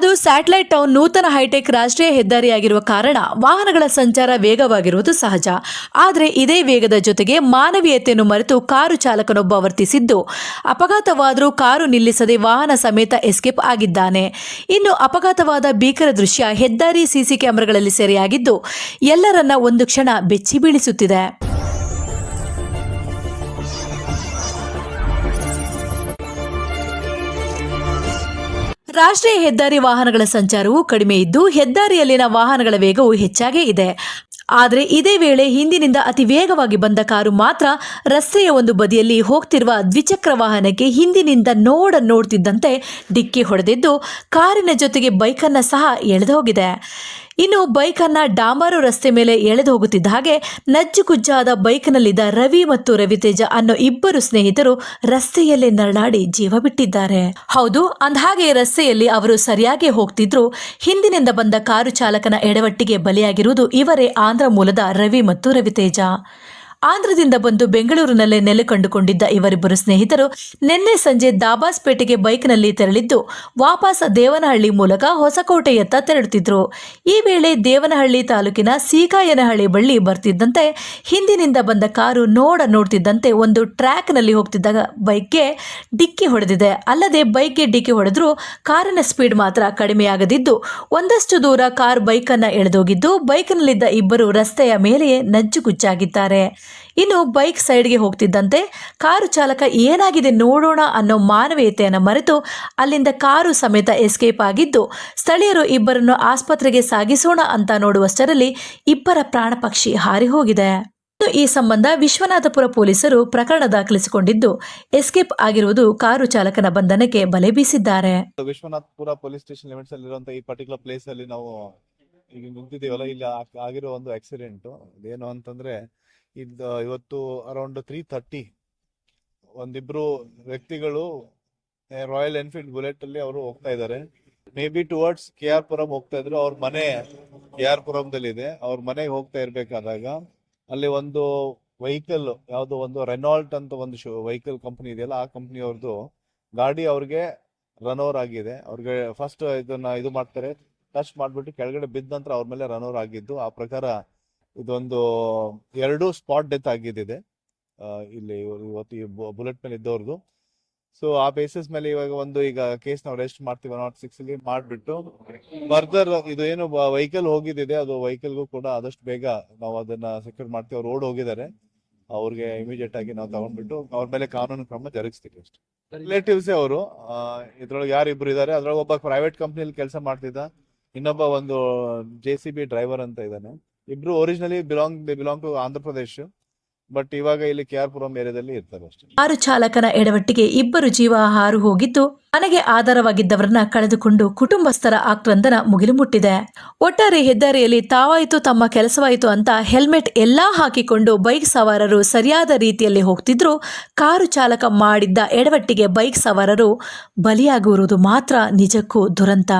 ಅದು satellite town ನೂತನ high tech ರಾಷ್ಟ್ರೀಯ ಹೆದ್ದಾರಿಯಾಗಿರುವ ಕಾರಣ ವಾಹನಗಳ ಸಂಚಾರ ವೇಗವಾಗಿರುವುದು ಸಹಜ. ಆದರೆ ಇದೇ ವೇಗದ ಜೊತೆಗೆ ಮಾನವೀಯತೆಯನ್ನು ಮರೆತು ಕಾರು ಚಾಲಕನೊಬ್ಬ ವರ್ತಿಸಿದ್ದು ಅಪಘಾತವಾದರೂ ಕಾರು ನಿಲ್ಲಿಸದೆ ವಾಹನ ಸಮೇತ ಎಸ್ಕೇಪ್ ಆಗಿದ್ದಾನೆ. ಇನ್ನು ಅಪಘಾತವಾದ ಭೀಕರ ದೃಶ್ಯ, ಹೆದ್ದಾರಿ ಸಿಸಿ ಕ್ಯಾಮೆರಾಗಳಲ್ಲಿ ಸೆರೆಯಾಗಿದ್ದು ಎಲ್ಲರನ್ನ ಒಂದು ಕ್ಷಣ ಬೆಚ್ಚಿ ಬೀಳಿಸುತ್ತಿದೆ ರಾಷ್ಟ್ರೀಯ ಹೆದ್ದಾರಿ ವಾಹನಗಳ ಸಂಚಾರವು ಕಡಿಮೆ ಇದ್ದು ಹೆದ್ದಾರಿಯಲ್ಲಿನ ವಾಹನಗಳ ವೇಗವು ಹೆಚ್ಚಾಗೇ ಇದೆ. ಆದರೆ ಇದೇ ವೇಳೆ ಹಿಂದಿನಿಂದ ಅತಿ ವೇಗವಾಗಿ ಬಂದ ಕಾರು ಮಾತ್ರ ರಸ್ತೆಯ ಒಂದು ಬದಿಯಲ್ಲಿ ಹೋಗ್ತಿರುವ ದ್ವಿಚಕ್ರ ವಾಹನಕ್ಕೆ ಹಿಂದಿನಿಂದ ನೋಡ ನೋಡ್ತಿದ್ದಂತೆ ಡಿಕ್ಕಿ ಹೊಡೆದಿದ್ದು ಕಾರಿನ ಜೊತೆಗೆ ಬೈಕನ್ನು ಸಹ ಎಳೆದು ಇನ್ನು ಅನ್ನ ಡಾಂಬಾರು ರಸ್ತೆ ಮೇಲೆ ಎಳೆದು ಹೋಗುತ್ತಿದ್ದ ಹಾಗೆ ನಜ್ಜುಗುಜ್ಜಾದ ಬೈಕ್ನಲ್ಲಿದ್ದ ರವಿ ಮತ್ತು ರವಿತೇಜ ಅನ್ನೋ ಇಬ್ಬರು ಸ್ನೇಹಿತರು ರಸ್ತೆಯಲ್ಲೇ ನರಳಾಡಿ ಜೀವ ಬಿಟ್ಟಿದ್ದಾರೆ. ಹೌದು, ಅಂದಹಾಗೆ ರಸ್ತೆಯಲ್ಲಿ ಅವರು ಸರಿಯಾಗಿ ಹೋಗ್ತಿದ್ರು. ಹಿಂದಿನಿಂದ ಬಂದ ಕಾರು ಚಾಲಕನ ಎಡವಟ್ಟಿಗೆ ಬಲಿಯಾಗಿರುವುದು ಇವರೇ ಆಂಧ್ರ ಮೂಲದ ರವಿ ಮತ್ತು ರವಿತೇಜ. ಆಂಧ್ರದಿಂದ ಬಂದು ಬೆಂಗಳೂರಿನಲ್ಲೇ ನೆಲೆ ಕಂಡುಕೊಂಡಿದ್ದ ಇವರಿಬ್ಬರು ಸ್ನೇಹಿತರು ನಿನ್ನೆ ಸಂಜೆ ದಾಬಾಸ್ಪೇಟೆಗೆ ಬೈಕ್ನಲ್ಲಿ ತೆರಳಿದ್ದು, ವಾಪಸ್ ದೇವನಹಳ್ಳಿ ಮೂಲಕ ಹೊಸಕೋಟೆಯತ್ತ ತೆರಳುತ್ತಿದ್ದರು ಈ ವೇಳೆ ದೇವನಹಳ್ಳಿ ತಾಲೂಕಿನ ಸೀಕಾಯನಹಳ್ಳಿ ಬಳ್ಳಿ ಬರ್ತಿದ್ದಂತೆ ಹಿಂದಿನಿಂದ ಬಂದ ಕಾರು ನೋಡ ನೋಡ್ತಿದ್ದಂತೆ ಒಂದು ಟ್ರ್ಯಾಕ್ನಲ್ಲಿ ಹೋಗ್ತಿದ್ದ ಬೈಕ್ಗೆ ಡಿಕ್ಕಿ ಹೊಡೆದಿದೆ. ಅಲ್ಲದೆ ಬೈಕ್ಗೆ ಡಿಕ್ಕಿ ಹೊಡೆದರೂ ಕಾರಿನ ಸ್ಪೀಡ್ ಮಾತ್ರ ಕಡಿಮೆಯಾಗದಿದ್ದು ಒಂದಷ್ಟು ದೂರ ಕಾರ್ ಬೈಕನ್ನು ಎಳೆದೋಗಿದ್ದು, ಬೈಕ್ನಲ್ಲಿದ್ದ ಇಬ್ಬರು ರಸ್ತೆಯ ಮೇಲೆಯೇ ನಜ್ಜುಗುಜ್ಜಾಗಿದ್ದಾರೆ ಇನ್ನು ಬೈಕ್ ಸೈಡ್ಗೆ ಹೋಗ್ತಿದ್ದಂತೆ ಕಾರು ಚಾಲಕ ಏನಾಗಿದೆ ನೋಡೋಣ ಅನ್ನೋ ಮಾನವೀಯತೆಯನ್ನು ಮರೆತು ಅಲ್ಲಿಂದ ಕಾರು ಸಮೇತ ಎಸ್ಕೇಪ್ ಆಗಿದ್ದು, ಸ್ಥಳೀಯರು ಇಬ್ಬರನ್ನು ಆಸ್ಪತ್ರೆಗೆ ಸಾಗಿಸೋಣ ಅಂತ ನೋಡುವಷ್ಟರಲ್ಲಿ ಇಬ್ಬರ ಪ್ರಾಣ ಪಕ್ಷಿ ಹಾರಿ ಹೋಗಿದೆ. ಈ ಸಂಬಂಧ ವಿಶ್ವನಾಥಪುರ ಪೊಲೀಸರು ಪ್ರಕರಣ ದಾಖಲಿಸಿಕೊಂಡಿದ್ದು, ಎಸ್ಕೇಪ್ ಆಗಿರುವುದು ಕಾರು ಚಾಲಕನ ಬಂಧನಕ್ಕೆ ಬಲೆ ಬೀಸಿದ್ದಾರೆ. ವಿಶ್ವನಾಥಪುರ ಪೊಲೀಸ್ ಸ್ಟೇಷನ್ ಲಿಮಿಟ್ಸ್ ಈ ಪರ್ಟಿಕ್ಯುಲರ್ ಪ್ಲೇಸ್ ಅಲ್ಲಿ ನಾವು ಈಗ ನಿಂತಿದ್ದೀವಲ್ಲ, ಇಲ್ಲಿ ಆಗಿರೋ ಒಂದು ಆಕ್ಸಿಡೆಂಟ್ ಏನು ಅಂತಂದ್ರೆ ಇದು ಇವತ್ತು ಅರೌಂಡ್ ತ್ರೀ ಥರ್ಟಿ ಒಂದಿಬ್ರು ವ್ಯಕ್ತಿಗಳು ರಾಯಲ್ ಎನ್ಫೀಲ್ಡ್ ಬುಲೆಟ್ ಅಲ್ಲಿ ಅವರು ಹೋಗ್ತಾ ಇದ್ದಾರೆ. Maybe towards K R Puram ಹೋಗ್ತಾ ಇದ್ರು. ಅವ್ರ ಮನೆ ಕೆ ಆರ್ ಪುರಂದಲ್ಲಿದೆ ಅವ್ರ ಮನೆಗೆ ಹೋಗ್ತಾ ಇರ್ಬೇಕಾದಾಗ ಅಲ್ಲಿ ಒಂದು ವೆಹಿಕಲ್ ಯಾವ್ದು ಒಂದು ರೆನಾಲ್ಟ್ ಅಂತ ಒಂದು ವೆಹಿಕಲ್ ಕಂಪನಿ ಇದೆಯಲ್ಲ, ಆ ಕಂಪನಿ ಅವ್ರದ್ದು ಗಾಡಿ ಅವ್ರಿಗೆ ರನ್ ಓವರ್ ಆಗಿದೆ. ಅವ್ರಿಗೆ ಫಸ್ಟ್ ಇದನ್ನ ಇದು ಮಾಡ್ತಾರೆ. ಟಚ್ ಮಾಡ್ಬಿಟ್ಟು ಕೆಳಗಡೆ ಬಿದ್ದ ನಂತರ ಅವ್ರ ಮೇಲೆ ರನ್ ಓವರ್ ಆಗಿದ್ದು, ಆ ಪ್ರಕಾರ ಇದೊಂದು ಎರಡು ಸ್ಪಾಟ್ ಡೆತ್ ಆಗಿದ್ದಿದೆ. ಇಲ್ಲಿ ಇವತ್ತು ಈ ಬುಲೆಟ್ ಮೇಲೆ ಇದ್ದವ್ರದ್ದು ಸೊ ಆ ಬೇಸಿಸ್ ಮೇಲೆ ಇವಾಗ ಒಂದು ಈಗ ಕೇಸ್ ನಾವು ರೆಸ್ಟ್ ಮಾಡ್ತೀವಿ ನಾಟ್ ಸಿಕ್ಸ್ ಅಲ್ಲಿ ಮಾಡಿಬಿಟ್ಟು ಫರ್ದರ್ ಇದು ಏನು ವೆಹಿಕಲ್ ಹೋಗಿದ್ದಿದೆ. ಅದು ವೆಹಿಕಲ್ಗೂ ಕೂಡ ಆದಷ್ಟು ಬೇಗ ನಾವು ಅದನ್ನ ಸೆಕ್ಯೂರ್ ಮಾಡ್ತೀವಿ. ಅವ್ರು ಓಡ್ ಹೋಗಿದ್ದಾರೆ. ಅವ್ರಿಗೆ ಇಮಿಡಿಯೇಟ್ ಆಗಿ ನಾವು ತಗೊಂಡ್ಬಿಟ್ಟು ಅವ್ರ ಮೇಲೆ ಕಾನೂನು ಕ್ರಮ ಜರುಗಿಸ್ತೀವಿ ಅಷ್ಟೇ. ರಿಲೇಟಿವ್ಸ್ ಅವರು. ಇದ್ರೊಳಗೆ ಯಾರು ಇಬ್ರು ಇದಾರೆ. ಅದ್ರೊಳಗೆ ಒಬ್ಬ ಪ್ರೈವೇಟ್ ಕಂಪ್ನಿಯಲ್ಲಿ ಕೆಲಸ ಮಾಡ್ತಿದ್ದ. ಇನ್ನೊಬ್ಬ ಒಂದು ಜೆ ಸಿ ಬಿ ಡ್ರೈವರ್ ಅಂತ ಇದ್ದಾನೆ. ಇಬ್ರು originally belong belong to Andhra Pradesh but ಇವಾಗ ಇಲ್ಲಿ ಕೆ ಆರ್ ಪುರಂ ಏರಿಯಾದಲ್ಲಿ ಇರ್ತಾರೆ ಅಷ್ಟೇ. ಕಾರು ಚಾಲಕನ ಎಡವಟ್ಟಿಗೆ ಇಬ್ಬರು ಜೀವ ಹಾರು ಹೋಗಿದ್ದು, ಮನೆಗೆ ಆಧಾರವಾಗಿದ್ದವರನ್ನ ಕಳೆದುಕೊಂಡು ಕುಟುಂಬಸ್ಥರ ಆಕ್ರಂದನ ಮುಗಿಲು ಮುಟ್ಟಿದೆ ಒಟ್ಟಾರೆ ಹೆದ್ದಾರಿಯಲ್ಲಿ ತಾವಾಯಿತು, ತಮ್ಮ ಕೆಲಸವಾಯಿತು ಅಂತ ಹೆಲ್ಮೆಟ್ ಎಲ್ಲಾ ಹಾಕಿಕೊಂಡು ಬೈಕ್ ಸವಾರರು ಸರಿಯಾದ ರೀತಿಯಲ್ಲಿ ಹೋಗ್ತಿದ್ರು. ಕಾರು ಚಾಲಕ ಮಾಡಿದ್ದ ಎಡವಟ್ಟಿಗೆ ಬೈಕ್ ಸವಾರರು ಬಲಿಯಾಗಿರುವುದು ಮಾತ್ರ ನಿಜಕ್ಕೂ ದುರಂತ.